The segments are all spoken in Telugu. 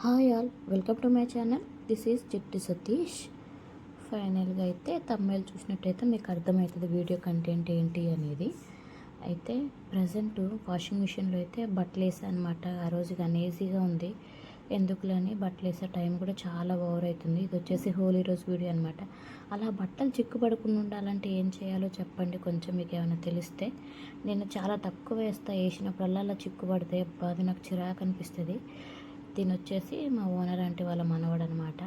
Hi all welcome to my channel this is Chitti Satish ఫైనల్గా అయితే తమ్మేలు చూసినట్టయితే మీకు అర్థమవుతుంది వీడియో కంటెంట్ ఏంటి అనేది. అయితే ప్రజెంట్ వాషింగ్ మిషన్లో అయితే బట్టలు వేసా అనమాట ఆ రోజు అనేజీగా ఉంది. ఎందుకులని బట్టలు వేసే టైం కూడా చాలా ఓవర్ అవుతుంది. ఇది వచ్చేసి హోలీ రోజు వీడియో అనమాట అలా బట్టలు చిక్కుపడకుండా ఉండాలంటే ఏం చేయాలో చెప్పండి. కొంచెం మీకు ఏమైనా తెలిస్తే. నేను చాలా తక్కువ వేస్తా వేసినప్పుడల్లా అలా చిక్కుపడితే అది నాకు చిరాకు అనిపిస్తుంది. తినొచ్చేసి వచ్చేసి మా ఓనర్ అంటే వాళ్ళ మనవడు అనమాట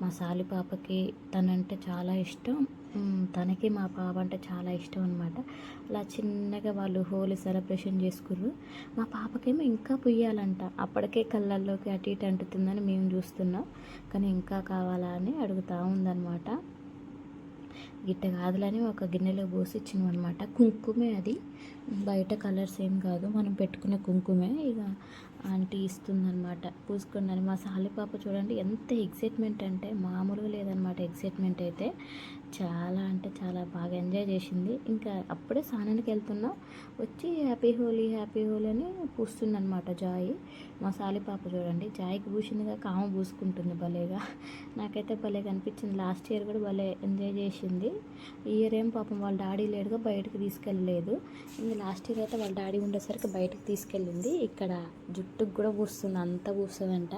మా సాలి పాపకి తనంటే చాలా ఇష్టం. తనకి మా పాప అంటే చాలా ఇష్టం అనమాట. అలా చిన్నగా వాళ్ళు హోలీ సెలబ్రేషన్ చేసుకుర్రు. మా పాపకేమో ఇంకా పుయ్యాలంట. అప్పటికే కళ్ళల్లోకి అటు ఇటు అంటుతుందని మేము చూస్తున్నాం. కానీ ఇంకా కావాలా అని అడుగుతూ ఉందన్నమాట గిట్ట కాదులని ఒక గిన్నెలో పోసి ఇచ్చినాం అనమాట కుంకుమే అది. బయట కలర్స్ ఏం కాదు. మనం పెట్టుకునే కుంకుమే. ఇక ఆంటీ ఇస్తుందన్నమాట. పూసుకున్నాను మా సాలిపాప చూడండి ఎంత ఎక్సైట్మెంట్ అంటే మామూలుగా లేదనమాట ఎక్సైట్మెంట్ అయితే. చాలా అంటే చాలా బాగా ఎంజాయ్ చేసింది. ఇంకా అప్పుడే స్నానానికి వెళ్తున్నాం. వచ్చి హ్యాపీ హోలీ హ్యాపీ హోలీ అని పూస్తుందనమాట జాయి. మా సాలిపాప చూడండి జాయికి పూసిందిగా కామ పూసుకుంటుంది భలేగా. నాకైతే భలేగా అనిపించింది లాస్ట్ ఇయర్ కూడా భలే ఎంజాయ్ చేసింది. ఈ ఇయర్ ఏం పాపం వాళ్ళ డాడీ లేడుగా బయటకు తీసుకెళ్ళలేదు. ఇంకా లాస్ట్ ఇయర్ అయితే వాళ్ళ డాడీ ఉండేసరికి బయటకు తీసుకెళ్ళింది. ఇక్కడ జుట్టు జుట్టుకు కూడా పూస్తుంది అంత పూస్తుందంట.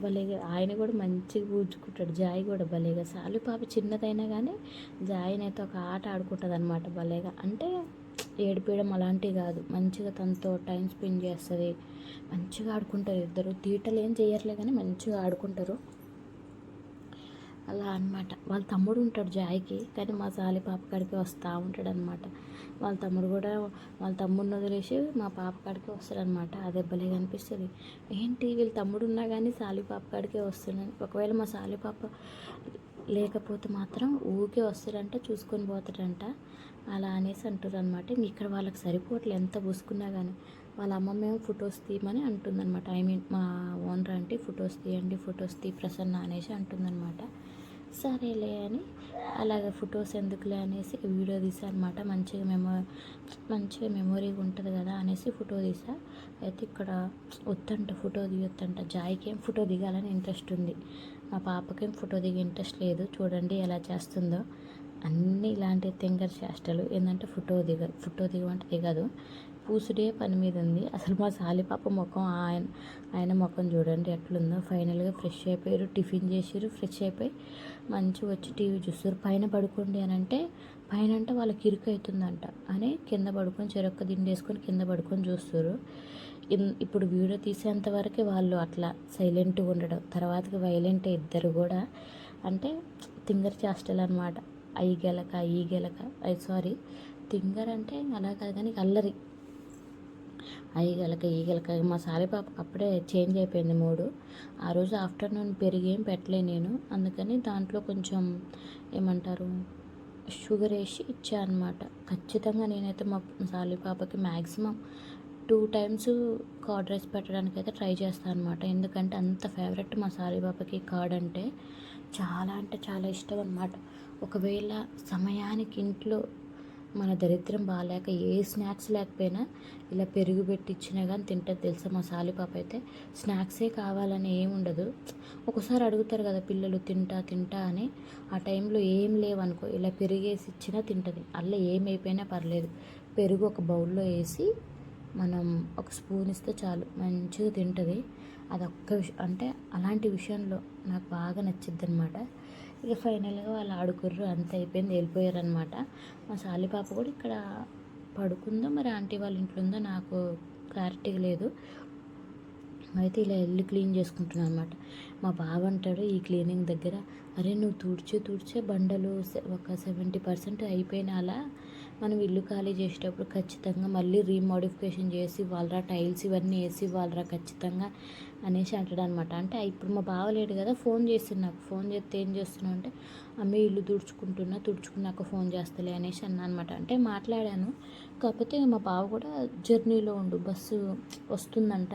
భలేగా ఆయన కూడా మంచిగా పూజుకుంటాడు జాయి కూడా భలేగా సాలు పాప చిన్నదైనా కానీ జాయినైతే ఒక ఆట ఆడుకుంటుంది అనమాట భలేగా అంటే ఏడిపేయడం అలాంటివి కాదు. మంచిగా తనతో టైం స్పెండ్ చేస్తుంది. మంచిగా ఆడుకుంటారు ఇద్దరు. తీటలు ఏం చేయర్లే కానీ మంచిగా ఆడుకుంటారు. అలా అనమాట వాళ్ళ తమ్ముడు ఉంటాడు జాయికి కానీ మా సాలి పాప కాడికి వస్తూ ఉంటాడు అనమాట వాళ్ళ తమ్ముడు కూడా వాళ్ళ తమ్ముడిని వదిలేసి మా పాప కాడికి వస్తాడనమాట అదే భలే కనిపిస్తుంది. ఏంటి వీళ్ళ తమ్ముడు ఉన్నా కానీ సాలి పాప కాడికే వస్తున్నాను ఒకవేళ మా సాలి పాప లేకపోతే మాత్రం ఊకే వస్తాడంట చూసుకొని పోతాడంట. అలా అనేసి అంటారు అనమాట ఇక్కడ వాళ్ళకి సరిపోవట్లే ఎంత పూసుకున్నా కానీ వాళ్ళ అమ్మమ్మ ఏమో ఫొటోస్ తీయమని అంటుందన్నమాట. ఐ మీన్ మా ఓనర్ అంటే ఫొటోస్ తీయండి ఫొటోస్ తీ ప్రసన్న అనేసి అంటుందన్నమాట. సరేలే అని అలాగే ఫొటోస్ ఎందుకులే అనేసి వీడియో తీసా అనమాట మంచిగా మెమో మంచిగా మెమొరీగా ఉంటుంది కదా అనేసి ఫోటో తీసా. అయితే ఇక్కడ వద్దంట ఫోటో దిగొద్దంట జాయికి ఏం ఫోటో దిగాలని ఇంట్రెస్ట్ ఉంది. మా పాపకేం ఫోటో దిగే ఇంట్రెస్ట్ లేదు. చూడండి ఎలా చేస్తుందో. అన్నీ ఇలాంటి తెంగర్ చేష్టలు. ఏంటంటే ఫోటో దిగ ఫోటో దిగమంటే దిగదు. పూసుడే పని మీద ఉంది. అసలు మా సాలిపాప ముఖం ఆయన ఆయన ముఖం చూడండి ఎట్లుందో. ఫైనల్గా ఫ్రెష్ అయిపోయారు టిఫిన్ చేసారు ఫ్రెష్ అయిపోయి మంచిగా వచ్చి టీవీ చూస్తారు పైన పడుకోండి అని అంటే పైన అంటే వాళ్ళకి ఇరుకు అవుతుందంట అని కింద పడుకొని చెరొక్క దిండేసుకొని కింద పడుకొని చూస్తారు ఇప్పుడు వీడియో తీసేంతవరకే వాళ్ళు అట్లా సైలెంట్గా ఉండడం తర్వాతకి వైలెంట్ ఇద్దరు కూడా అంటే తింగర్ చేష్టలు అనమాట అయి గెలక ఈ గెలక ఐ సారీ. తింగర్ అంటే అలా కాదు కానీ అల్లరి. అయి ఈగలక ఈ మా సారి పాప అప్పుడే చేంజ్ అయిపోయింది మూడు. ఆ రోజు ఆఫ్టర్నూన్ పెరిగి ఏం పెట్టలే నేను. అందుకని దాంట్లో కొంచెం ఏమంటారు షుగర్ వేసి ఇచ్చా అనమాట ఖచ్చితంగా నేనైతే మా సాలి పాపకి maximum two times curd rice పెట్టడానికి అయితే ట్రై చేస్తాను అనమాట ఎందుకంటే అంత ఫేవరెట్ మా సాలి పాపకి కర్డ్ అంటే. చాలా అంటే చాలా ఇష్టం అనమాట ఒకవేళ సమయానికి ఇంట్లో మన దరిద్రం బాగాలేక ఏ స్నాక్స్ లేకపోయినా ఇలా పెరుగు పెట్టి ఇచ్చినా కానీ తింటుంది తెలుసా మా సాలిపాప అయితే. స్నాక్సే కావాలని ఏం ఉండదు. ఒకసారి అడుగుతారు కదా పిల్లలు తింటా తింటా అని. ఆ టైంలో ఏం లేవనుకో ఇలా పెరిగేసి ఇచ్చినా తింటుంది. అలా ఏమైపోయినా పర్లేదు. పెరుగు ఒక బౌల్లో వేసి మనం ఒక స్పూన్ ఇస్తే చాలు మంచిగా తింటుంది. అదొక్క విషయం అంటే అలాంటి విషయంలో నాకు బాగా నచ్చిద్ది అనమాట ఇక ఫైనల్గా వాళ్ళు ఆడుకుర్రు అంత అయిపోయింది వెళ్ళిపోయారు అనమాట మా సాలి పాప కూడా ఇక్కడ పడుకుందో మరి ఆంటీ వాళ్ళ ఇంట్లో ఉందో నాకు క్లారిటీ లేదు. అయితే ఇలా వెళ్ళి క్లీన్ చేసుకుంటున్నాను అనమాట మా బావ అంటాడు ఈ క్లీనింగ్ దగ్గర అరే నువ్వు తుడిచే తుడిచే బండలు ఒక సెవెంటీ పర్సెంట్ అయిపోయిన అలా మనం ఇల్లు ఖాళీ చేసేటప్పుడు ఖచ్చితంగా మళ్ళీ రీమోడిఫికేషన్ చేసి వాళ్ళరా టైల్స్ ఇవన్నీ వేసి వాళ్ళరా ఖచ్చితంగా అనేసి అంటాడు అనమాట అంటే ఇప్పుడు మా బావ లేడు కదా ఫోన్ చేసిండు నాకు. ఫోన్ చేస్తే ఏం చేస్తున్నావు అంటే అమ్మ ఇల్లు తుడుచుకుంటున్నా తుడుచుకున్నాక ఫోన్ చేస్తలే అనేసి అన్నా అనమాట అంటే మాట్లాడాను. కాకపోతే మా బావ కూడా జర్నీలో ఉండు బస్సు వస్తుందంట.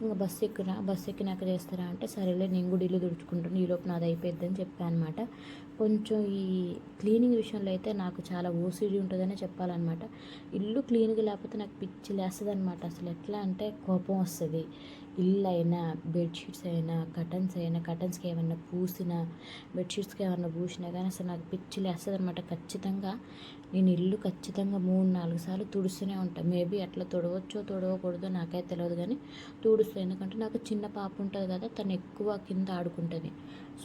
ఇంకా బస్సు ఎక్కిన బస్సు ఎక్కినాక చేస్తారా అంటే సరేలే నేను కూడా ఇల్లు తుడుచుకుంటాను ఈలోపు నాది అయిపోద్ది అని చెప్పాను అనమాట కొంచెం ఈ క్లీనింగ్ విషయంలో అయితే నాకు చాలా ఓసిడి ఉంటుందనే చెప్పాలన్నమాట. ఇల్లు క్లీన్గా లేకపోతే నాకు పిచ్చి లేస్తుంది అనమాట అసలు ఎట్లా అంటే కోపం వస్తుంది. ఇల్లు అయినా బెడ్షీట్స్ అయినా కటన్స్ అయినా కటన్స్కి ఏమన్నా పూసినా బెడ్షీట్స్కి ఏమన్నా పూసినా కానీ అసలు నాకు పిచ్చి లేస్తుంది అనమాట ఖచ్చితంగా నేను ఇల్లు ఖచ్చితంగా మూడు నాలుగు సార్లు తుడుస్తూనే ఉంటాను మేబీ అట్లా తుడవచ్చో తుడవకూడదో నాకైతే తెలియదు కానీ తుడుస్తాను ఎందుకంటే నాకు చిన్న పాప ఉంటుంది కదా తను ఎక్కువ కింద ఆడుకుంటుంది.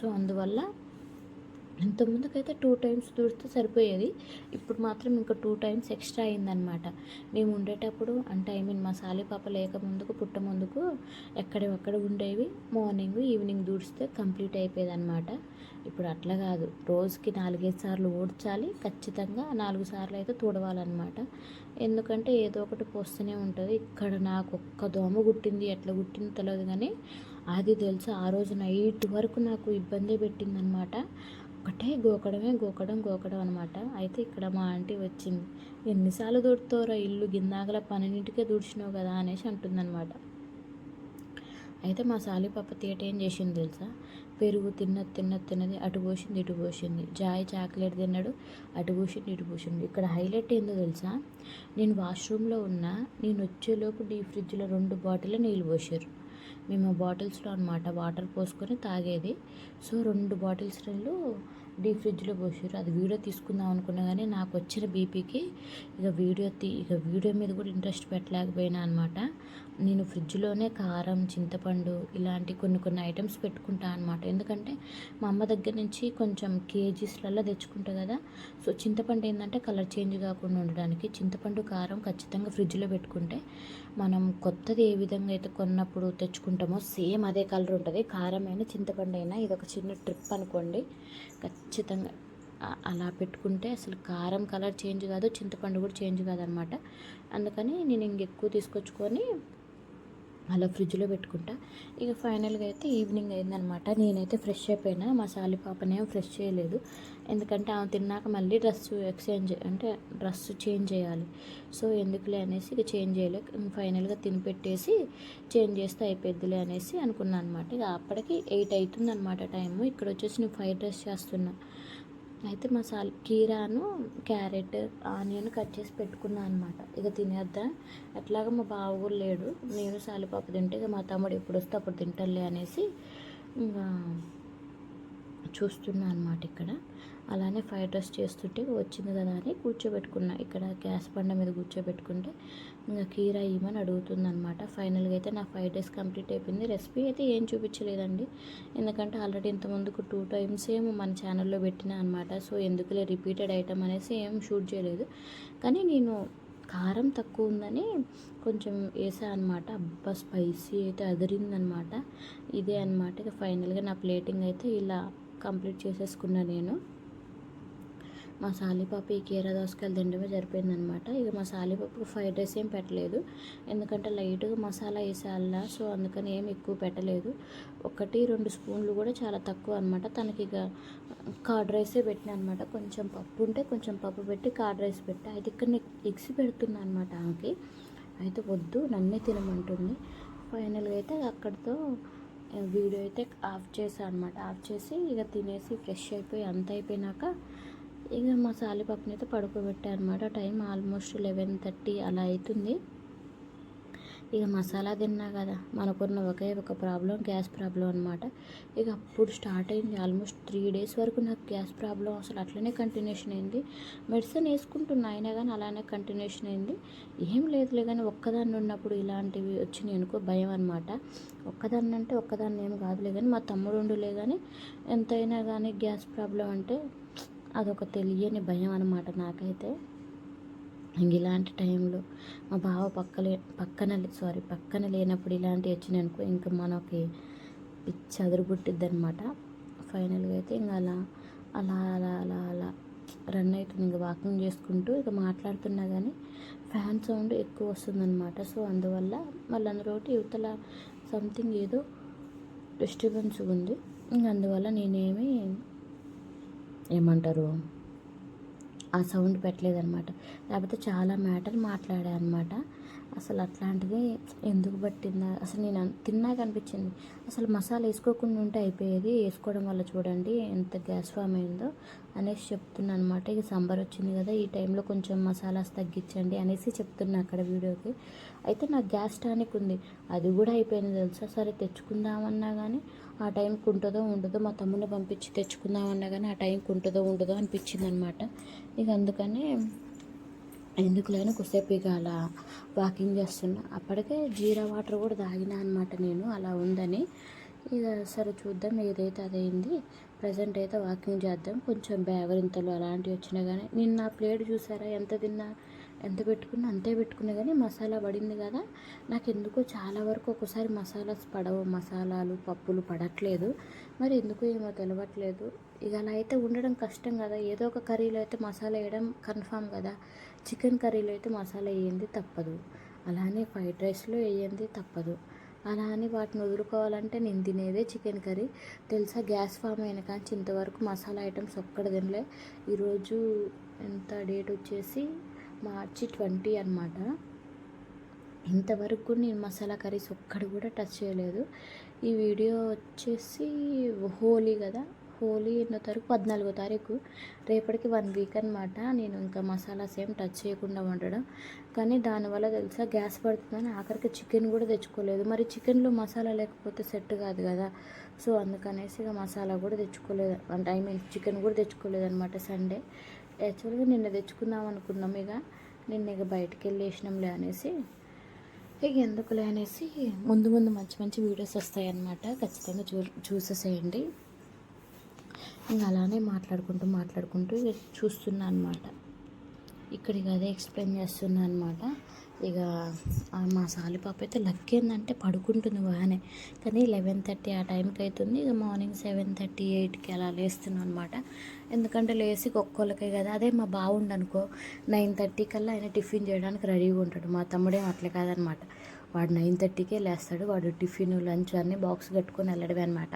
సో అందువల్ల ఇంతకుముందుకైతే టూ టైమ్స్ తుడిస్తే సరిపోయేది. ఇప్పుడు మాత్రం ఇంకా టూ టైమ్స్ ఎక్స్ట్రా అయిందనమాట మేము ఉండేటప్పుడు అంటే ఐ మీన్ మా సాలి పాప లేక ముందుకు పుట్ట ముందుకు ఎక్కడెక్కడ ఉండేవి. మార్నింగ్ ఈవినింగ్ దూడిస్తే కంప్లీట్ అయిపోయేది అనమాట ఇప్పుడు అట్లా కాదు. రోజుకి నాలుగైదు సార్లు ఊడ్చాలి ఖచ్చితంగా నాలుగు సార్లు అయితే తుడవాలన్నమాట. ఎందుకంటే ఏదో ఒకటి పోస్తూనే ఉంటుంది. ఇక్కడ నాకు ఒక్క దోమ గుట్టింది ఎట్లా గుట్టింది తెలియదు కానీ అది తెలుసు. ఆ రోజు నైట్ వరకు నాకు ఇబ్బంది పెట్టిందనమాట ఒకటే గోకడమే గోకడం గోకడం అనమాట అయితే ఇక్కడ మా ఆంటీ వచ్చింది. ఎన్నిసార్లు దూడుతావురా ఇల్లు? గిన్నాగల పన్నెండింటికే దూడ్చినావు కదా అనేసి అంటుందన్నమాట. అయితే మా సాలి పాప తీట ఏం చేసింది తెలుసా? పెరుగు తిన్నది తిన్నది తిన్నది అటు పోసింది ఇటు పోసింది. జాయ్ చాక్లెట్ తిన్నాడు అటు పోసింది ఇటు పోసింది. ఇక్కడ హైలైట్ ఏందో తెలుసా? నేను వాష్రూమ్లో ఉన్నా నేను వచ్చేలోపు డీ ఫ్రిడ్జ్లో రెండు బాటిల్ నీళ్ళు పోసారు. మేము బాటిల్స్లో అనమాట వాటర్ పోసుకొని తాగేది. సో రెండు బాటిల్స్ రెండు డీ ఫ్రిడ్జ్లో పోసారు అది వీడియో తీసుకుందాం అనుకున్నా కానీ నాకు వచ్చిన బీపీకి ఇక వీడియో తీ ఇక వీడియో మీద కూడా ఇంట్రెస్ట్ పెట్టలేకపోయినా అనమాట నేను ఫ్రిడ్జ్లోనే కారం చింతపండు ఇలాంటి కొన్ని కొన్ని ఐటమ్స్ పెట్టుకుంటా అనమాట ఎందుకంటే మా అమ్మ దగ్గర నుంచి కొంచెం కేజీస్లలో తెచ్చుకుంటా కదా. సో చింతపండు ఏంటంటే కలర్ చేంజ్ కాకుండా ఉండడానికి చింతపండు కారం ఖచ్చితంగా ఫ్రిడ్జ్లో పెట్టుకుంటే మనం కొత్తది ఏ విధంగా అయితే కొన్నప్పుడు తెచ్చుకుంటామో సేమ్ అదే కలర్ ఉంటుంది. కారం అయినా చింతపండు అయినా ఇది ఒక చిన్న ట్రిప్ అనుకోండి. ఖచ్చితంగా. అలా పెట్టుకుంటే అసలు కారం కలర్ చేంజ్ కాదు చింతపండు కూడా చేంజ్ కాదనమాట. అందుకని నేను ఇంకెక్కువ తీసుకొచ్చుకొని అలా ఫ్రిడ్జ్లో పెట్టుకుంటా. ఇక ఫైనల్గా అయితే ఈవినింగ్ అయిందనమాట. నేనైతే ఫ్రెష్ అయిపోయినా. మా సాలి పాపనేమో ఫ్రెష్ చేయలేదు. ఎందుకంటే ఆమె తిన్నాక మళ్ళీ డ్రెస్ ఎక్స్చేంజ్ అంటే డ్రెస్ చేంజ్ చేయాలి. సో ఎందుకులే అనేసి ఇక చేంజ్ చేయలే. ఫైనల్గా తినిపెట్టేసి చేంజ్ చేస్తే అయిపోద్దిలే అనేసి అనుకున్నాను అనమాట. ఇక అప్పటికి ఎయిట్ అవుతుందనమాట టైము. ఇక్కడ వచ్చేసి నేను ఫ్రైడ్ రైస్ చేస్తున్నా. అయితే మసాలా కీరాను క్యారెట్ ఆనియన్ కట్ చేసి పెట్టుకున్నాను అనమాట ఇక తినేద్దా? ఎట్లాగ మా బావ కూడా లేడు. నేను సాలిపాప తింటే ఇక మా తమ్ముడు ఎప్పుడు వస్తే అప్పుడు తింటలే అనేసి ఇంకా చూస్తున్నా అనమాట ఇక్కడ. అలానే ఫ్రైడ్ రైస్ చేస్తుంటే వచ్చింది కదా అని కూర్చోబెట్టుకున్నా. ఇక్కడ గ్యాస్ బండ మీద కూర్చోబెట్టుకుంటే ఇంకా కీరా ఇవ్వమని అడుగుతుంది అనమాట ఫైనల్గా అయితే నా ఫైవ్ డేస్ కంప్లీట్ అయిపోయింది. రెసిపీ అయితే ఏం చూపించలేదండి. ఎందుకంటే ఆల్రెడీ ఇంతమందుకు టూ టైమ్స్ ఏమో మన ఛానల్లో పెట్టిన అనమాట సో ఎందుకులే రిపీటెడ్ ఐటమ్ అనేసి ఏం షూట్ చేయలేదు. కానీ నేను కారం తక్కువ ఉందని కొంచెం వేసా అనమాట అబ్బా స్పైసీ అయితే అదిరిందనమాట ఇదే అనమాట ఇక ఫైనల్గా నా ప్లేటింగ్ అయితే ఇలా కంప్లీట్ చేసేసుకున్నా నేను. మా సాలిపాప ఈ కీరా దోసకాయలు తినడమే జరిపోయిందనమాట ఇక మా సాలిపాపకు ఫ్రైడ్ రైస్ ఏం పెట్టలేదు. ఎందుకంటే లైట్గా మసాలా వేసేయాల సో అందుకని ఏం ఎక్కువ పెట్టలేదు. ఒకటి రెండు స్పూన్లు కూడా చాలా తక్కువ అనమాట తనకి ఇక కార్డ్ రైసే పెట్టిన అనమాట కొంచెం పప్పు ఉంటే కొంచెం పప్పు పెట్టి కార్డ్ రైస్ పెట్టి. అయితే ఇక్కడ ఎగ్సి ఎగ్స్ పెడుతున్నా అనమాట ఆమెకి. అయితే వద్దు నన్నే తినమంటుంది. ఫైనల్గా అయితే అక్కడితో వీడియో అయితే ఆఫ్ చేశాను అనమాట ఆఫ్ చేసి ఇక తినేసి ఫ్రెష్ అయిపోయి అంత అయిపోయినాక ఇక మా సాలిపాపని అయితే పడుకోబెట్టా అనమాట టైం ఆల్మోస్ట్ లెవెన్ థర్టీ అలా అవుతుంది ఇక మసాలా తిన్నా కదా మనకున్న ఒకే ఒక ప్రాబ్లం గ్యాస్ ప్రాబ్లం అనమాట ఇక అప్పుడు స్టార్ట్ అయింది ఆల్మోస్ట్ త్రీ డేస్ వరకు నాకు గ్యాస్ ప్రాబ్లం. అసలు అట్లనే కంటిన్యూషన్ అయింది. మెడిసిన్ వేసుకుంటున్నా అయినా కానీ అలానే కంటిన్యూషన్ అయింది. ఏం లేదులే కానీ ఒక్కదాన్ని ఉన్నప్పుడు ఇలాంటివి వచ్చినాయి అనుకో భయం అనమాట ఒక్కదాన్ని అంటే ఒక్కదాన్ని ఏం కాదులే కానీ మా తమ్ముడు ఉండులే కానీ ఎంతైనా కానీ గ్యాస్ ప్రాబ్లం అంటే అదొక తెలియని భయం అనమాట నాకైతే. ఇంక ఇలాంటి టైంలో మా బావ పక్కలే పక్కన సారీ పక్కన లేనప్పుడు ఇలాంటివి వచ్చినాయి అనుకో ఇంకా మనకి పిచ్చి అదురుబుట్టిద్ది అనమాట ఫైనల్గా అయితే ఇంకా అలా అలా అలా అలా అలా రన్ అవుతుంది ఇంకా వాకింగ్ చేసుకుంటూ ఇక మాట్లాడుతున్నా కానీ ఫ్యాన్ సౌండ్ ఎక్కువ వస్తుందన్నమాట. సో అందువల్ల మళ్ళీ అందులో యువతల సంథింగ్ ఏదో డిస్టర్బెన్స్ ఉంది. ఇంక అందువల్ల నేనేమి ఏమంటారు? ఆ సౌండ్ పెట్టలేదనమాట లేకపోతే చాలా మ్యాటర్ మాట్లాడా అనమాట అసలు అట్లాంటిది ఎందుకు పట్టిందా? అసలు నేను తిన్నాక అనిపించింది అసలు మసాలా వేసుకోకుండా ఉంటే అయిపోయేది. వేసుకోవడం వల్ల చూడండి ఎంత గ్యాస్ ఫామ్ అయిందో అనేసి చెప్తున్నా అనమాట ఇక సాంబార్ వచ్చింది కదా ఈ టైంలో కొంచెం మసాలాస్ తగ్గించండి అనేసి చెప్తున్నా అక్కడ వీడియోకి. అయితే నాకు గ్యాస్ టానిక్ ఉంది. అది కూడా అయిపోయింది తెలుసా? సరే తెచ్చుకుందామన్నా కానీ ఆ టైంకి ఉంటుందో ఉండదో మా తమ్ముని పంపించి తెచ్చుకుందామన్నా కానీ ఆ టైంకి ఉంటుందో ఉండదో అనిపించింది అనమాట ఇక అందుకనే ఎందుకులేని కొద్దిసేపు ఇక అలా వాకింగ్ చేస్తున్నా. అప్పటికే జీరా వాటర్ కూడా తాగినా అనమాట నేను అలా ఉందని. ఇక సరే చూద్దాం ఏదైతే అదైంది. ప్రజెంట్ అయితే వాకింగ్ చేద్దాం. కొంచెం బేవరింతలు అలాంటివి వచ్చినా కానీ నిన్న ఆ ప్లేట్ చూసారా? ఎంత తిన్నా? ఎంత పెట్టుకున్నా? అంతే పెట్టుకున్నా కానీ మసాలా పడింది కదా. నాకు ఎందుకో చాలా వరకు ఒకసారి మసాలాస్ పడవు. మసాలాలు పప్పులు పడట్లేదు. మరి ఎందుకో ఏమో తెలవట్లేదు. ఇక అలా అయితే ఉండడం కష్టం కదా. ఏదో ఒక కర్రీలో అయితే మసాలా వేయడం కన్ఫామ్ కదా. చికెన్ కర్రీలో అయితే మసాలా వేయండి తప్పదు. అలానే ఫ్రైడ్ రైస్లో వేయండి తప్పదు. అలా అని వాటిని వదులుకోవాలంటే నేను తినేదే చికెన్ కర్రీ. తెలుసా గ్యాస్ ఫామ్ అయిన కానీ ఇంతవరకు మసాలా ఐటమ్స్ ఒక్కడ తినలే. ఈరోజు ఎంత డేట్ వచ్చేసి మార్చి ట్వంటీ అనమాట ఇంతవరకు నేను మసాలా కర్రీస్ ఒక్కడ కూడా టచ్ చేయలేదు. ఈ వీడియో వచ్చేసి హోలీ కదా? హోలీ ఎన్నో తారీఖు పద్నాలుగో తారీఖు. రేపటికి వన్ వీక్ అనమాట నేను ఇంకా మసాలాస్ ఏం టచ్ చేయకుండా ఉండడం కానీ దానివల్ల తెలుసా గ్యాస్ పడుతుందని ఆఖరికి చికెన్ కూడా తెచ్చుకోలేదు. మరి చికెన్లో మసాలా లేకపోతే సెట్ కాదు కదా. సో అందుకనేసి ఇక మసాలా కూడా తెచ్చుకోలేదు. అంటే ఐ మీన్ చికెన్ కూడా తెచ్చుకోలేదు అనమాట సండే యాక్చువల్గా నిన్న తెచ్చుకుందాం అనుకున్నాం ఇక. నిన్న ఇక బయటకు వెళ్ళేసినాంలే అనేసి. ఇక ఎందుకులే అనేసి ముందు ముందు మంచి మంచి వీడియోస్ వస్తాయన్నమాట. ఖచ్చితంగా చూ చూసేసేయండి. ఇంకా అలానే మాట్లాడుకుంటూ మాట్లాడుకుంటూ ఇక చూస్తున్నా అనమాట ఇక్కడ ఇక అదే ఎక్స్ప్లెయిన్ చేస్తున్నా అనమాట ఇక మా సాలి పాప అయితే లక్ ఏంటంటే పడుకుంటుంది బాగానే. కానీ లెవెన్ థర్టీ ఆ టైంకి అవుతుంది. ఇక మార్నింగ్ సెవెన్ థర్టీ ఎయిట్కి అలా లేస్తున్నాను అనమాట ఎందుకంటే లేచి ఒక్కొక్కరికే కదా. అదే మా బాగుండు అనుకో నైన్ థర్టీ కల్లా ఆయన టిఫిన్ చేయడానికి రెడీగా ఉంటాడు. మా తమ్ముడేం అట్లే కాదనమాట. వాడు నైన్ థర్టీకే లేస్తాడు. వాడు టిఫిన్ లంచ్ అన్నీ బాక్స్ కట్టుకొని వెళ్ళడమే అనమాట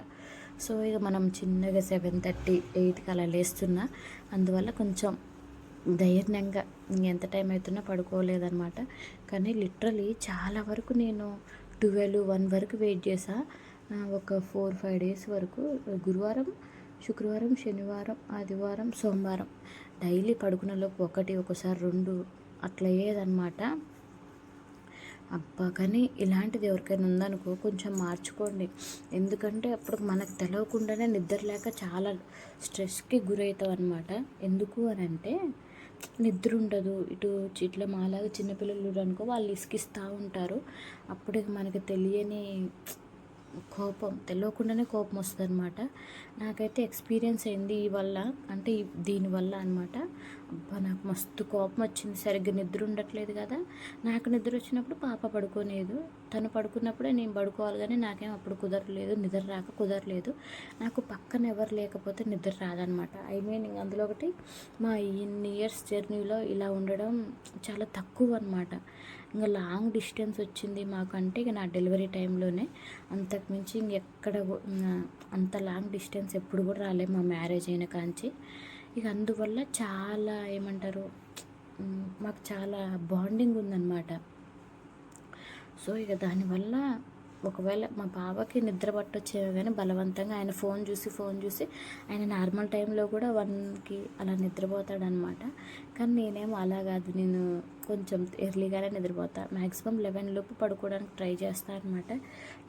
సో ఇక మనం చిన్నగా సెవెన్ థర్టీ ఎయిట్కి అలా లేస్తున్నా అందువల్ల కొంచెం ధైర్యంగా ఎంత టైం అవుతున్నా పడుకోలేదనమాట కానీ లిటరలీ చాలా వరకు నేను ట్వెల్వ్ వన్ వరకు వెయిట్ చేసా. ఒక ఫోర్ ఫైవ్ డేస్ వరకు గురువారం శుక్రవారం శనివారం ఆదివారం సోమవారం డైలీ పడుకునేలోపు ఒకటి ఒకసారి రెండు అట్లా అయ్యేదన్నమాట. అబ్బా కానీ ఇలాంటిది ఎవరికైనా ఉందనుకో కొంచెం మార్చుకోండి. ఎందుకంటే అప్పుడు మనకు తెలియకుండానే నిద్ర లేక చాలా స్ట్రెస్కి గురవుతాం అనమాట ఎందుకు అని అంటే నిద్ర ఉండదు. ఇటు ఇట్లా మాలాగా చిన్నపిల్లలు అనుకో వాళ్ళు ఇసుకిస్తూ ఉంటారు. అప్పుడు మనకి తెలియని కోపం తెలియకుండానే కోపం వస్తుంది అనమాట నాకైతే ఎక్స్పీరియన్స్ అయింది ఈ వల్ల అంటే దీనివల్ల అనమాట అబ్బా నాకు మస్తు కోపం వచ్చింది. సరిగ్గా నిద్ర ఉండట్లేదు కదా. నాకు నిద్ర వచ్చినప్పుడు పాప పడుకోలేదు తను పడుకున్నప్పుడే నేను పడుకోవాలి కానీ నాకేం అప్పుడు కుదరలేదు. నిద్ర రాక కుదరలేదు. నాకు పక్కన ఎవరు లేకపోతే నిద్ర రాదనమాట ఐ మీన్ అందులో ఒకటి మా ఇన్ని ఇయర్స్ జర్నీలో ఇలా ఉండడం చాలా తక్కువ అనమాట ఇంకా లాంగ్ డిస్టెన్స్ వచ్చింది మాకంటే ఇక నా డెలివరీ టైంలోనే. అంతకుమించి ఇంకెక్కడ ఎక్కడ అంత లాంగ్ డిస్టెన్స్ ఎప్పుడు కూడా రాలేదు మా మ్యారేజ్ అయిన కాంచి. ఇక అందువల్ల చాలా ఏమంటారు మాకు చాలా బాండింగ్ ఉందన్నమాట. సో ఇక దానివల్ల ఒకవేళ మా బావకి నిద్ర పట్టొచ్చేమో కానీ బలవంతంగా ఆయన ఫోన్ చూసి ఫోన్ చూసి ఆయన నార్మల్ టైంలో కూడా వన్కి అలా నిద్రపోతాడనమాట. కానీ నేనేమో అలా కాదు. నేను కొంచెం ఎర్లీగానే నిద్రపోతా. మ్యాక్సిమం లెవెన్ లోపు పడుకోవడానికి ట్రై చేస్తా అనమాట.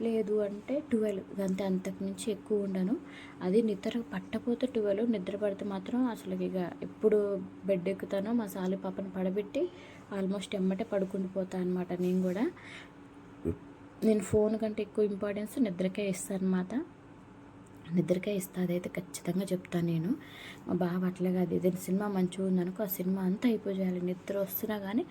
లేదు అంటే ట్వెల్వ్ అంతే అంతకుమించి ఎక్కువ ఉండను. అది నిద్ర పట్టపోతే ట్వెల్వ్ నిద్ర పడితే మాత్రం అసలు ఇక ఎప్పుడు బెడ్ ఎక్కుతానో మా సాలి పాపని పడబెట్టి ఆల్మోస్ట్ ఎమ్మటే పడుకుండిపోతా అనమాట నేను కూడా. నేను ఫోన్ కంటే ఎక్కువ ఇంపార్టెన్స్ నిద్రకే ఇస్తాను అనమాట నిద్రకే ఇస్తా అదైతే ఖచ్చితంగా చెప్తాను నేను. మా బావ అట్లా కాదు ఏదైనా సినిమా మంచిగా ఉందనుకో ఆ సినిమా అంతా అయిపోయాలి నిద్ర వస్తున్నా కానీ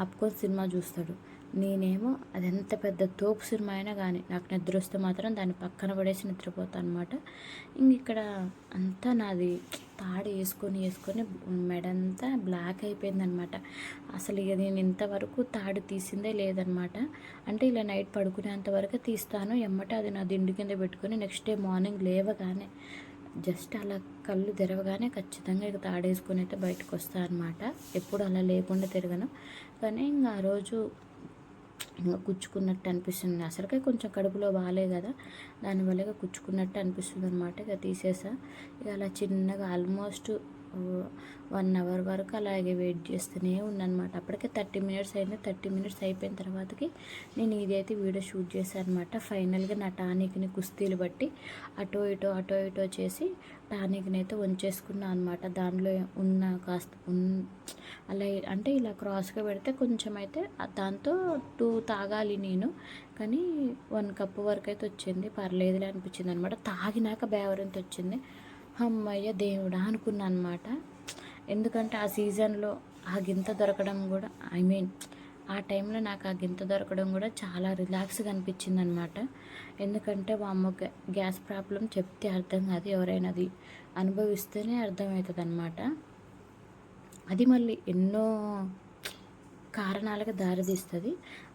ఆపుకొని సినిమా చూస్తాడు. నేనేమో అది ఎంత పెద్ద తోపు సినిమా అయినా కానీ నాకు నిద్ర వస్తే మాత్రం దాన్ని పక్కన పడేసి నిద్రపోతాను అనమాట ఇంక ఇక్కడ అంతా నాది తాడు వేసుకొని వేసుకొని మెడంతా బ్లాక్ అయిపోయిందనమాట. అసలు ఇక నేను ఇంతవరకు తాడు తీసిందే లేదనమాట. అంటే ఇలా నైట్ పడుకునేంత వరకు తీస్తాను. ఎమ్మటే అది నా దిండు కింద పెట్టుకొని నెక్స్ట్ డే మార్నింగ్ లేవగానే జస్ట్ అలా కళ్ళు తెరవగానే ఖచ్చితంగా ఇక తాడేసుకొని అయితే బయటకు వస్తాను అనమాట ఎప్పుడు అలా లేకుండా తిరగను. కానీ ఇంకా ఆ రోజు కుచ్చుకున్నట్టు అనిపిస్తుంది. అసలుకే కొంచెం కడుపులో బాగాలే కదా. దానివల్ల ఇక కుచ్చుకున్నట్టు అనిపిస్తుంది అనమాట ఇక తీసేసా. ఇక అలా చిన్నగా ఆల్మోస్ట్ వన్ అవర్ వరకు అలాగే వెయిట్ చేస్తూనే ఉన్నానమాట. అప్పటికే థర్టీ మినిట్స్ అయింది. థర్టీ మినిట్స్ అయిపోయిన తర్వాతకి నేను ఇదైతే వీడియో షూట్ చేశాను అనమాట ఫైనల్గా నా టానిక్ని కుస్తీలు బట్టి అటో ఇటో అటో ఇటో చేసి టానిక్ని అయితే వంచేసుకున్నాను అనమాట. దానిలో ఉన్న కాస్త అలా అంటే ఇలా క్రాస్గా పెడితే కొంచెం అయితే దాంతో టూ తాగాలి నేను. కానీ వన్ కప్ వరకు అయితే వచ్చింది. పర్లేదులే అనిపించింది అనమాట. తాగినాక బేవరంత వచ్చింది. అమ్మయ్య దేవుడా అనుకున్నా అనమాట ఎందుకంటే ఆ సీజన్లో ఆ గింత దొరకడం కూడా ఐ మీన్ ఆ టైంలో నాకు ఆ గింత దొరకడం కూడా చాలా రిలాక్స్గా అనిపించింది అనమాట ఎందుకంటే మా అమ్మ గ్యాస్ ప్రాబ్లం చెప్తే అర్థం కాదు ఎవరైనా అది అనుభవిస్తేనే అర్థమవుతుంది అనమాట అది మళ్ళీ ఎన్నో కారణాలకు దారితీస్తుంది.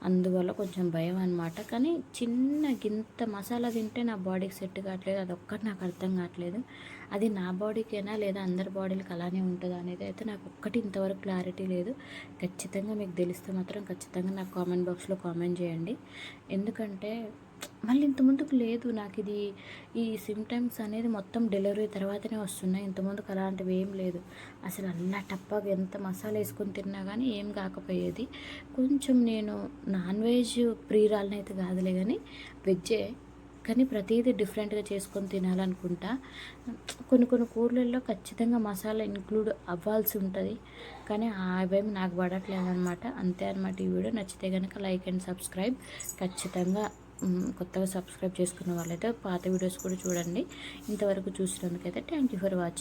అందువల్ల కొంచెం భయం అనమాట కానీ చిన్న గింత మసాలా తింటే నా బాడీకి సెట్ కావట్లేదు. అది ఒక్కటి నాకు అర్థం కావట్లేదు. అది నా బాడీకైనా లేదా అందరి బాడీలకు అలానే ఉంటుందా అనేది అయితే నాకు ఒక్కటి ఇంతవరకు క్లారిటీ లేదు. ఖచ్చితంగా మీకు తెలిస్తే మాత్రం ఖచ్చితంగా నాకు కామెంట్ బాక్స్లో కామెంట్ చేయండి. ఎందుకంటే మళ్ళీ ఇంత ముందుకు లేదు. నాకు ఇది ఈ సిమ్టమ్స్ అనేది మొత్తం డెలివరీ తర్వాతనే వస్తున్నాయి. ఇంతకుముందుకు అలాంటివి ఏం లేదు. అసలు అలా టప్పగా ఎంత మసాలా వేసుకొని తిన్నా కానీ ఏం కాకపోయేది. కొంచెం నేను నాన్ వెజ్ ప్రియురాలని అయితే కాదులే కానీ వెజ్జే కానీ ప్రతిదీ డిఫరెంట్గా చేసుకొని తినాలనుకుంటా. కొన్ని కొన్ని కూరలలో ఖచ్చితంగా మసాలా ఇంక్లూడ్ అవ్వాల్సి ఉంటుంది. కానీ అవేమి నాకు పడట్లేదు అనమాట అంతే అనమాట ఈ వీడియో. నచ్చితే కనుక లైక్ అండ్ సబ్స్క్రైబ్. ఖచ్చితంగా కొత్తగా సబ్స్క్రైబ్ చేసుకున్న వాళ్ళైతే పాత వీడియోస్ కూడా చూడండి. ఇంతవరకు చూసినందుకైతే థ్యాంక్ యూ ఫర్ వాచింగ్